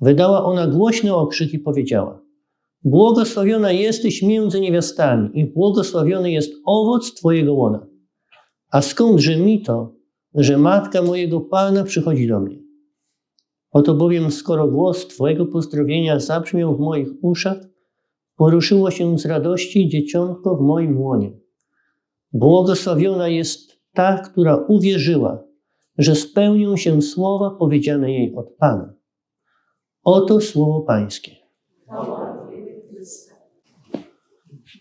Wydała ona głośny okrzyk i powiedziała: Błogosławiona jesteś między niewiastami i błogosławiony jest owoc Twojego łona. A skądże mi to, że matka mojego Pana przychodzi do mnie? Oto bowiem, skoro głos Twojego pozdrowienia zabrzmiał w moich uszach, poruszyło się z radości dzieciątko w moim łonie. Błogosławiona jest ta, która uwierzyła, że spełnią się słowa powiedziane jej od Pana. Oto słowo Pańskie.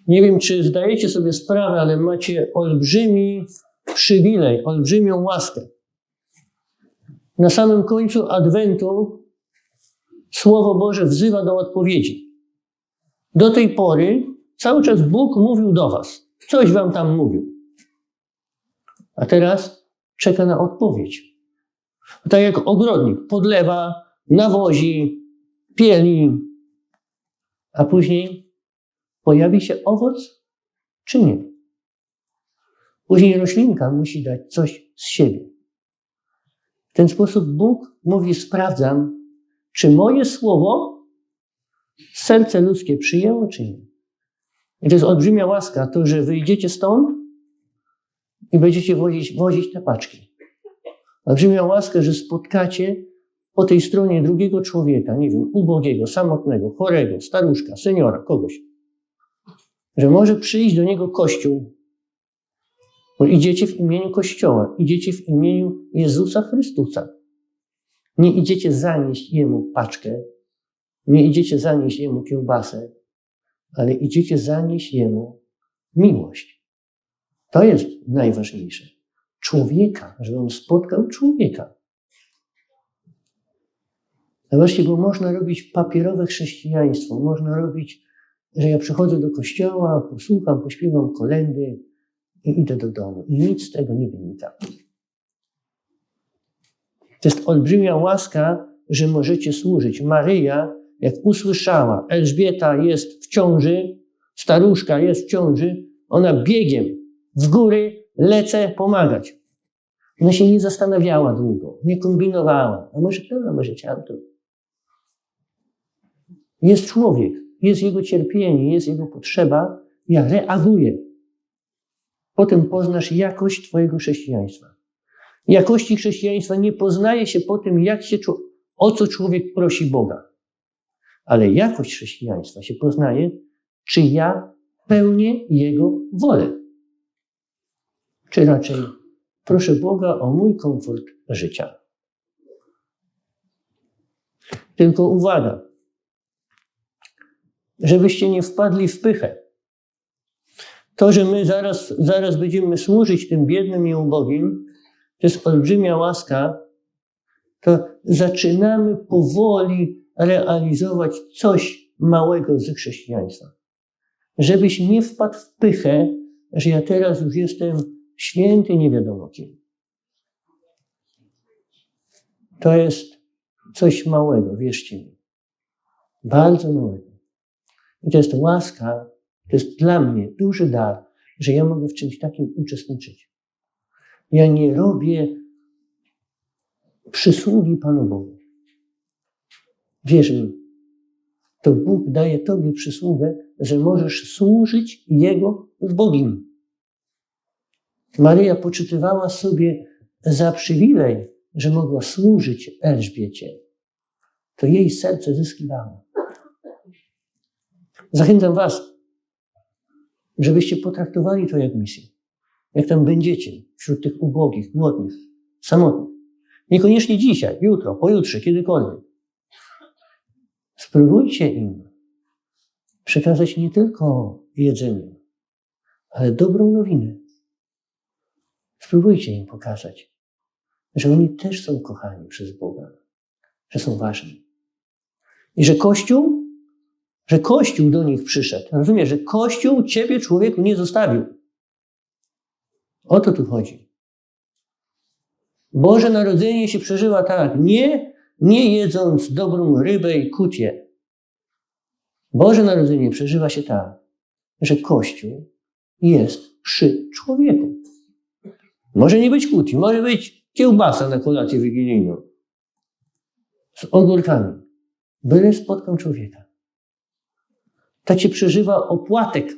Nie wiem, czy zdajecie sobie sprawę, ale macie olbrzymi przywilej, olbrzymią łaskę. Na samym końcu Adwentu Słowo Boże wzywa do odpowiedzi. Do tej pory cały czas Bóg mówił do Was. Coś Wam tam mówił. A teraz czeka na odpowiedź. Tak jak ogrodnik podlewa, nawozi, pieli, a później pojawi się owoc, czy nie. Później roślinka musi dać coś z siebie. W ten sposób Bóg mówi: Sprawdzam, czy moje słowo serce ludzkie przyjęło, czy nie. I to jest olbrzymia łaska, to, że wyjdziecie stąd i będziecie wozić, wozić te paczki. Olbrzymia łaska, że spotkacie po tej stronie drugiego człowieka, nie wiem, ubogiego, samotnego, chorego, staruszka, seniora, kogoś. Że może przyjść do niego Kościół, bo idziecie w imieniu Kościoła, idziecie w imieniu Jezusa Chrystusa. Nie idziecie zanieść Jemu paczkę, nie idziecie zanieść Jemu kiełbasę, ale idziecie zanieść Jemu miłość. To jest najważniejsze. Człowieka, żeby on spotkał człowieka. Zobaczcie, bo można robić papierowe chrześcijaństwo, można robić, że ja przychodzę do kościoła, posłucham, pośpiewam kolendy i idę do domu. I nic z tego nie wynika. To jest olbrzymia łaska, że możecie służyć. Maryja, jak usłyszała, Elżbieta jest w ciąży, staruszka jest w ciąży, ona biegiem w góry lecę pomagać. Ona się nie zastanawiała długo, nie kombinowała. A może to, a może tamto. Jest człowiek, jest jego cierpienie, jest jego potrzeba. Ja reaguję. Potem poznasz jakość Twojego chrześcijaństwa. Jakości chrześcijaństwa nie poznaje się po tym, jak się, o co człowiek prosi Boga. Ale jakość chrześcijaństwa się poznaje, czy ja pełnię Jego wolę. Czy raczej proszę Boga o mój komfort życia. Tylko uwaga, żebyście nie wpadli w pychę. To, że my zaraz, zaraz będziemy służyć tym biednym i ubogim, to jest olbrzymia łaska, to zaczynamy powoli realizować coś małego z chrześcijaństwa. Żebyś nie wpadł w pychę, że ja teraz już jestem święty, nie wiadomo kim. To jest coś małego, wierzcie mi. Bardzo małego. I to jest łaska, to jest dla mnie duży dar, że ja mogę w czymś takim uczestniczyć. Ja nie robię przysługi Panu Bogu. Wierz mi, to Bóg daje Tobie przysługę, że możesz służyć Jego ubogim. Maryja poczytywała sobie za przywilej, że mogła służyć Elżbiecie. To jej serce zyskiwało. Zachęcam Was, żebyście potraktowali to jak misję. Jak tam będziecie wśród tych ubogich, głodnych, samotnych. Niekoniecznie dzisiaj, jutro, pojutrze, kiedykolwiek. Spróbujcie im przekazać nie tylko jedzenie, ale dobrą nowinę. Spróbujcie im pokazać, że oni też są kochani przez Boga, że są ważni. I że Kościół, że Kościół do nich przyszedł. Rozumiesz, że Kościół ciebie, człowieku, nie zostawił. O to tu chodzi. Boże Narodzenie się przeżywa tak, nie, nie jedząc dobrą rybę i kutie. Boże Narodzenie przeżywa się tak, że Kościół jest przy człowieku. Może nie być kutii, może być kiełbasa na kolację wigilijną z ogórkami. Byle spotkam człowieka. To cię przeżywa opłatek.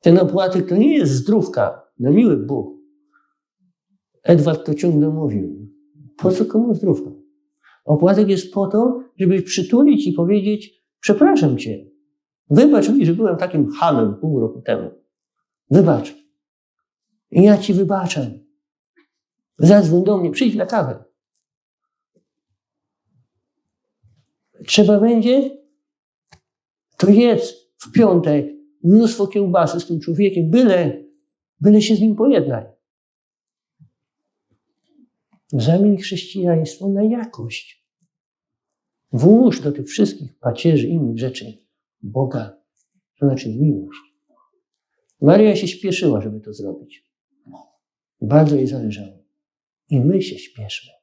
Ten opłatek to nie jest zdrówka, na miły Bóg. Edward to ciągle mówił. Po co komu zdrówka? Opłatek jest po to, żeby przytulić i powiedzieć, przepraszam cię. Wybacz mi, że byłem takim hamem pół roku temu. Wybacz. I ja ci wybaczam. Zadzwoń do mnie, przyjdź na kawę. Trzeba będzie, jedz w piątek mnóstwo kiełbasy z tym człowiekiem, byle, byle się z nim pojednaj. Zamień chrześcijaństwo na jakość. Włóż do tych wszystkich pacierzy i innych rzeczy Boga, to znaczy miłość. Maria się śpieszyła, żeby to zrobić. Bardzo jej zależało. I my się śpieszmy.